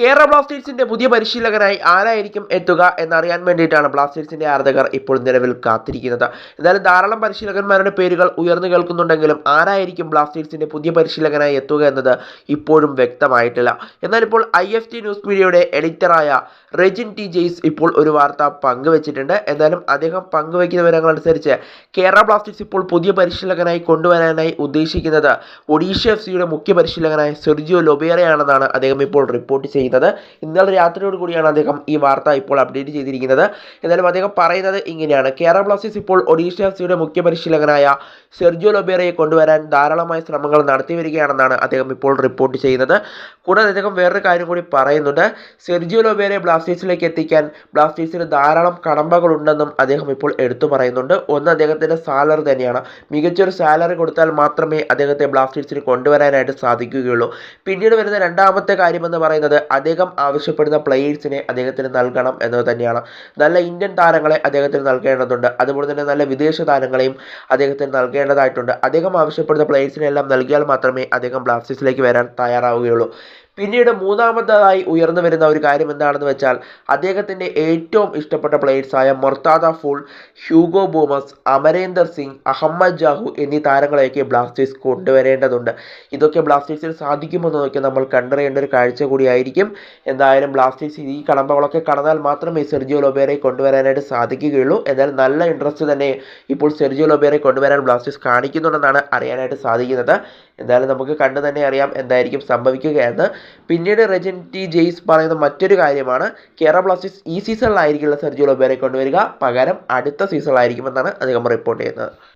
കേരള ബ്ലാസ്റ്റേഴ്സിന്റെ പുതിയ പരിശീലകനായി ആരായിരിക്കും എത്തുക എന്നറിയാൻ വേണ്ടിയിട്ടാണ് ബ്ലാസ്റ്റേഴ്സിന്റെ ആരാധകർ ഇപ്പോൾ നിലവിൽ കാത്തിരിക്കുന്നത്. എന്നാലും ധാരാളം പരിശീലകന്മാരുടെ പേരുകൾ ഉയർന്നു കേൾക്കുന്നുണ്ടെങ്കിലും ആരായിരിക്കും ബ്ലാസ്റ്റേഴ്സിന്റെ പുതിയ പരിശീലകനായി എത്തുക എന്നത് ഇപ്പോഴും വ്യക്തമായിട്ടില്ല. എന്നാൽ ഇപ്പോൾ ഐ എഫ് ടി ന്യൂസ് മീഡിയയുടെ എഡിറ്ററായ റെജിൻ ടി ജെയ്സ് ഇപ്പോൾ ഒരു വാർത്ത പങ്കുവച്ചിട്ടുണ്ട്. എന്നാലും അദ്ദേഹം പങ്കുവയ്ക്കുന്ന വിവരങ്ങളനുസരിച്ച് കേരള ബ്ലാസ്റ്റേഴ്സ് ഇപ്പോൾ പുതിയ പരിശീലകനായി കൊണ്ടുവരാനായി ഉദ്ദേശിക്കുന്നത് ഒഡീഷ എഫ് സിയുടെ മുഖ്യ പരിശീലകനായ സെർജിയോ ലൊബേറയാണെന്നാണ് അദ്ദേഹം ഇപ്പോൾ റിപ്പോർട്ട് ചെയ്യുന്നത്. ഇന്നലെ രാത്രിയോട് കൂടിയാണ് അദ്ദേഹം ഈ വാർത്ത ഇപ്പോൾ അപ്ഡേറ്റ് ചെയ്തിരിക്കുന്നത്. എന്നാലും അദ്ദേഹം പറയുന്നത് ഇങ്ങനെയാണ്. കേരള ബ്ലാസ്റ്റേഴ്സ് ഇപ്പോൾ ഒഡീഷ എഫ് സിയുടെ മുഖ്യ പരിശീലകനായ സെർജിയോ ലൊബേറയെ കൊണ്ടുവരാൻ ധാരാളമായ ശ്രമങ്ങൾ നടത്തി വരികയാണെന്നാണ് അദ്ദേഹം ഇപ്പോൾ റിപ്പോർട്ട് ചെയ്യുന്നത്. കൂടാതെ അദ്ദേഹം വേറൊരു കാര്യം കൂടി പറയുന്നുണ്ട്. സെർജിയോ ലൊബേറെ ബ്ലാസ്റ്റേഴ്സിലേക്ക് എത്തിക്കാൻ ബ്ലാസ്റ്റേഴ്സിന് ധാരാളം കടമ്പകളുണ്ടെന്നും അദ്ദേഹം ഇപ്പോൾ എടുത്തു പറയുന്നുണ്ട്. ഒന്ന് അദ്ദേഹത്തിന്റെ സാലറി തന്നെയാണ്. മികച്ചൊരു സാലറി കൊടുത്താൽ മാത്രമേ അദ്ദേഹത്തെ ബ്ലാസ്റ്റേഴ്സിന് കൊണ്ടുവരാനായിട്ട് സാധിക്കുകയുള്ളൂ. പിന്നീട് വരുന്ന രണ്ടാമത്തെ കാര്യമെന്ന് പറയുന്നത് അദ്ദേഹം ആവശ്യപ്പെടുന്ന പ്ലെയേഴ്സിനെ അദ്ദേഹത്തിന് നൽകണം എന്നത് തന്നെയാണ്. നല്ല ഇന്ത്യൻ താരങ്ങളെ അദ്ദേഹത്തിന് നൽകേണ്ടതുണ്ട്. അതുപോലെ തന്നെ നല്ല വിദേശ താരങ്ങളെയും അദ്ദേഹത്തിന് നൽകേണ്ടതായിട്ടുണ്ട്. അദ്ദേഹം ആവശ്യപ്പെടുന്ന പ്ലേയേഴ്സിനെ എല്ലാം നൽകിയാൽ മാത്രമേ അദ്ദേഹം ബ്ലാസ്റ്റേഴ്സിലേക്ക് വരാൻ തയ്യാറാവുകയുള്ളൂ. പിന്നീട് മൂന്നാമതായി ഉയർന്നു വരുന്ന ഒരു കാര്യം എന്താണെന്ന് വെച്ചാൽ അദ്ദേഹത്തിന്റെ ഏറ്റവും ഇഷ്ടപ്പെട്ട പ്ലേയേഴ്സായ Mortada Fall Hugo Boumous Amrinder Singh Ahmed Jahouh എന്നീ താരങ്ങളെയൊക്കെ ബ്ലാസ്റ്റേഴ്സ് കൊണ്ടുവരേണ്ടതുണ്ട്. ഇതൊക്കെ ബ്ലാസ്റ്റേഴ്സിന് സാധിക്കുമെന്നതൊക്കെ നമ്മൾ കണ്ടറിയേണ്ട ഒരു കാഴ്ച കൂടിയായിരിക്കും. എന്തായാലും ബ്ലാസ്റ്റേഴ്സ് ഈ കടമ്പകളൊക്കെ കടന്നാൽ മാത്രമേ സെർജിയോ ലൊബേറെ കൊണ്ടുവരാനായിട്ട് സാധിക്കുകയുള്ളൂ. എന്നാൽ നല്ല ഇൻട്രസ്റ്റ് തന്നെ ഇപ്പോൾ സെർജിയോ ലൊബേറെ കൊണ്ടുവരാൻ ബ്ലാസ്റ്റേഴ്സ് കാണിക്കുന്നുണ്ടെന്നാണ് അറിയാനായിട്ട് സാധിക്കുന്നത്. എന്തായാലും നമുക്ക് കണ്ടു തന്നെ അറിയാം എന്തായിരിക്കും സംഭവിക്കുക എന്ന്. പിന്നീട് റെജൻ ടി ജെയ്സ് പറയുന്ന മറ്റൊരു കാര്യമാണ് കേരള ബ്ലാസ്റ്റേഴ്സ് ഈ സീസണിലായിരിക്കില്ല സെർജിയോ ലൊബേറെ കൊണ്ടുവരിക. പകരം അടുത്ത സീസണിലായിരിക്കുമെന്നാണ് അദ്ദേഹം റിപ്പോർട്ട് ചെയ്യുന്നത്.